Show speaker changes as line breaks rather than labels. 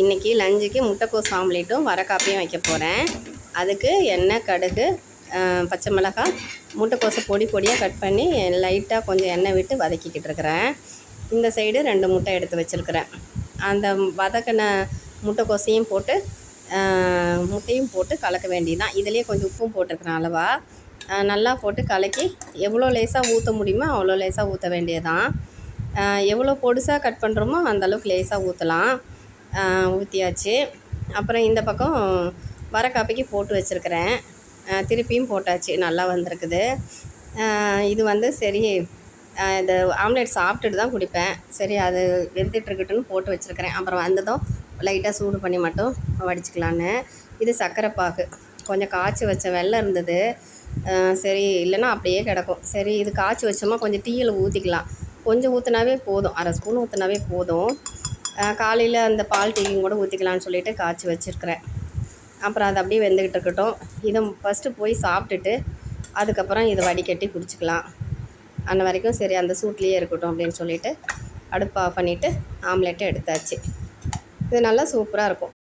இன்றைக்கி லஞ்சுக்கு முட்டைக்கோஸ் ஆம்லேட்டும் வரக்காப்பையும் வைக்க போகிறேன் அதுக்கு எண்ணெய் கடுகு பச்சை மிளகாய் முட்டைக்கோஸை பொடி பொடியாக கட் பண்ணி லைட்டாக கொஞ்சம் எண்ணெய் விட்டு வதக்கிக்கிட்டு இருக்கிறேன். இந்த சைடு ரெண்டு முட்டை எடுத்து வச்சுருக்கிறேன். அந்த வதக்கின முட்டைக்கோசையும் போட்டு முட்டையும் போட்டு கலக்க வேண்டியதான் இதுலேயே கொஞ்சம் உப்பும் போட்டிருக்கிறேன் அளவா. நல்லா போட்டு கலக்கி எவ்வளோ லேசாக ஊற்ற முடியுமோ அவ்வளோ லேசாக ஊற்ற வேண்டியதான் எவ்வளோ பொடுசாக கட் பண்ணுறோமோ அந்தளவுக்கு லேசாக ஊற்றலாம் ஊற்றியாச்சு அப்புறம் இந்த பக்கம் வர காப்பிக்கு போட்டு வச்சுருக்கிறேன். திருப்பியும் போட்டாச்சு. நல்லா வந்திருக்குது. இது வந்து சரி இந்த ஆம்லேட் சாப்பிட்டுட்டு தான் குடிப்பேன். சரி அது வெந்துட்டுருக்கட்டுன்னு போட்டு வச்சுருக்கிறேன். அப்புறம் வந்ததும் லைட்டாக சூடு பண்ணி மட்டும் வடிச்சுக்கலான்னு. இது சர்க்கரை பாகு. கொஞ்சம் காய்ச்சி வச்ச வெள்ளம் இருந்தது. சரி இல்லைன்னா அப்படியே கிடக்கும். சரி இது காய்ச்சி வச்சோமா கொஞ்சம் டீயில் ஊற்றிக்கலாம் கொஞ்சம் ஊற்றினாவே போதும். அரை ஸ்பூன் ஊற்றினாவே போதும். காலையில் அந்த பால் டீயும் கூட ஊற்றிக்கலான்னு சொல்லிட்டு காய்ச்சி வச்சுருக்கிறேன். அப்புறம் அது அப்படியே வெந்துக்கிட்டு இருக்கட்டும். இதை ஃபஸ்ட்டு போய் சாப்பிட்டுட்டு அதுக்கப்புறம் இதை வடிகட்டி குடிச்சிக்கலாம். அந்த வரைக்கும் சரி அந்த சூட்லேயே இருக்கட்டும் அப்படின்னு சொல்லிவிட்டு அடுப்பு ஆஃப் பண்ணிவிட்டு ஆம்லெட்டை எடுத்தாச்சு. இது நல்லா சூப்பராக இருக்கும்.